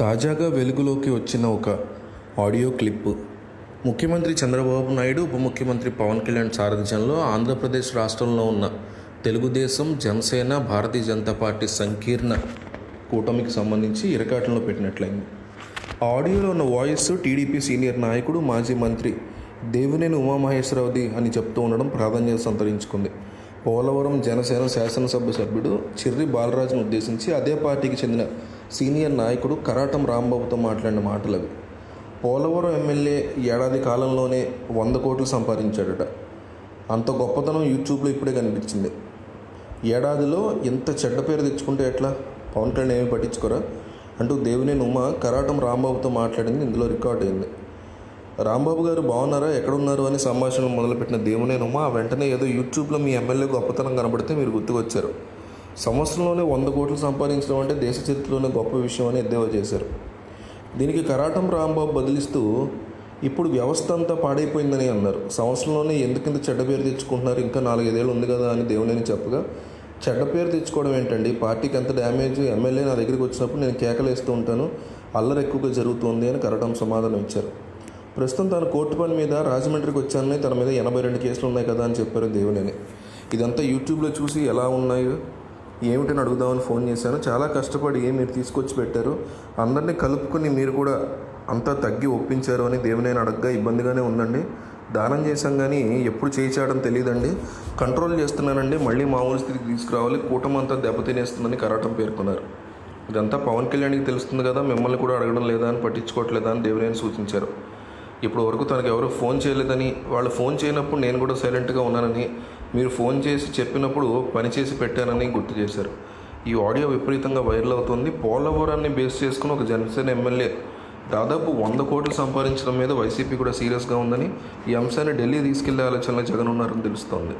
తాజాగా వెలుగులోకి వచ్చిన ఒక ఆడియో క్లిప్. ముఖ్యమంత్రి చంద్రబాబు నాయుడు ఉప ముఖ్యమంత్రి పవన్ కళ్యాణ్ సారథ్యంలో ఆంధ్రప్రదేశ్ రాష్ట్రంలో ఉన్న తెలుగుదేశం జనసేన భారతీయ జనతా పార్టీ సంకీర్ణ కూటమికి సంబంధించి ఇరకాటంలో పెట్టినట్లయింది. ఆడియోలో ఉన్న వాయిస్ టీడీపీ సీనియర్ నాయకుడు మాజీ మంత్రి దేవినేని ఉమామహేశ్వరరావుది అని చెప్తూ ఉండడం ప్రాధాన్యత సంతరించుకుంది. పోలవరం జనసేన శాసనసభ సభ్యుడు చిర్రి బాలరాజును ఉద్దేశించి అదే పార్టీకి చెందిన సీనియర్ నాయకుడు కరాటం రాంబాబుతో మాట్లాడిన మాటలు అవి. పోలవరం ఎమ్మెల్యే ఏడాది కాలంలోనే వంద కోట్లు సంపాదించాడట. అంత గొప్పతనం యూట్యూబ్లో ఇప్పుడే కనిపించింది. ఏడాదిలో ఇంత చెడ్డ పేరు తెచ్చుకుంటే ఎట్లా? పవన్ కళ్యాణ్ ఏమీ పట్టించుకోరా? అంటూ దేవినేని ఉమ కరాటం రాంబాబుతో మాట్లాడింది. ఇందులో రికార్డ్ అయింది. రాంబాబు గారు బాగున్నారా? ఎక్కడున్నారు అని సంభాషణ మొదలుపెట్టిన దేవునేను ఆ వెంటనే ఏదో యూట్యూబ్లో మీ ఎమ్మెల్యే గొప్పతనం కనబడితే మీరు గుర్తుకొచ్చారు. సంవత్సరంలోనే వంద కోట్లు సంపాదించడం అంటే దేశ చరిత్రలోనే గొప్ప విషయం అని ఎద్దేవా చేశారు. దీనికి కరాటం రాంబాబు బదిలిస్తూ ఇప్పుడు వ్యవస్థ అంతా పాడైపోయిందని అన్నారు. సంవత్సరంలోనే ఎందుకింత చెడ్డ పేరు తెచ్చుకుంటున్నారు? ఇంకా నాలుగైదేళ్ళు ఉంది కదా అని దేవునేని చెప్పగా చెడ్డ పేరు తెచ్చుకోవడం ఏంటండి? పార్టీకి ఎంత డ్యామేజ్? ఎమ్మెల్యే నా దగ్గరికి వచ్చినప్పుడు నేను కేకలేస్తూ ఉంటాను అల్లరి ఎక్కువగా జరుగుతుంది అని కరటం సమాధానం ఇచ్చారు. ప్రస్తుతం తాను కోర్టు పని మీద రాజమండ్రికి వచ్చానని తన మీద ఎనభై రెండు కేసులు ఉన్నాయి కదా అని చెప్పారు దేవునేని ఇదంతా యూట్యూబ్లో చూసి ఎలా ఉన్నాయో ఏమిటని అడుగుదామని ఫోన్ చేశాను. చాలా కష్టపడి మీరు తీసుకొచ్చి పెట్టారు? అందరినీ కలుపుకొని మీరు కూడా అంతా తగ్గి ఒప్పించారు అని దేవునేని అడగగా ఇబ్బందిగానే ఉందండి. దానం చేశాం కానీ ఎప్పుడు చేయించడం తెలియదండి. కంట్రోల్ చేస్తున్నానండి. మళ్ళీ మామూలు స్థితికి తీసుకురావాలి. కూటమి అంతా దెబ్బతినేస్తుందని కరాటం పేర్కొన్నారు. ఇదంతా పవన్ కళ్యాణ్కి తెలుస్తుంది కదా మిమ్మల్ని కూడా అడగడం లేదా అని పట్టించుకోవట్లేదా అని దేవినేని సూచించారు. ఇప్పుడు వరకు తనకు ఎవరు ఫోన్ చేయలేదని వాళ్ళు ఫోన్ చేయనప్పుడు నేను కూడా సైలెంట్గా ఉన్నానని మీరు ఫోన్ చేసి చెప్పినప్పుడు పని చేసి పెట్టానని గుర్తు చేశారు. ఈ ఆడియో విపరీతంగా వైరల్ అవుతుంది. పోలవరాన్ని బేస్ చేసుకుని ఒక జనసేన ఎమ్మెల్యే దాదాపు వంద కోట్లు సంపాదించడం మీద వైసీపీ కూడా సీరియస్గా ఉందని ఈ అంశాన్ని ఢిల్లీ తీసుకెళ్ళే ఆలోచనలో జగన్ ఉన్నారని తెలుస్తోంది.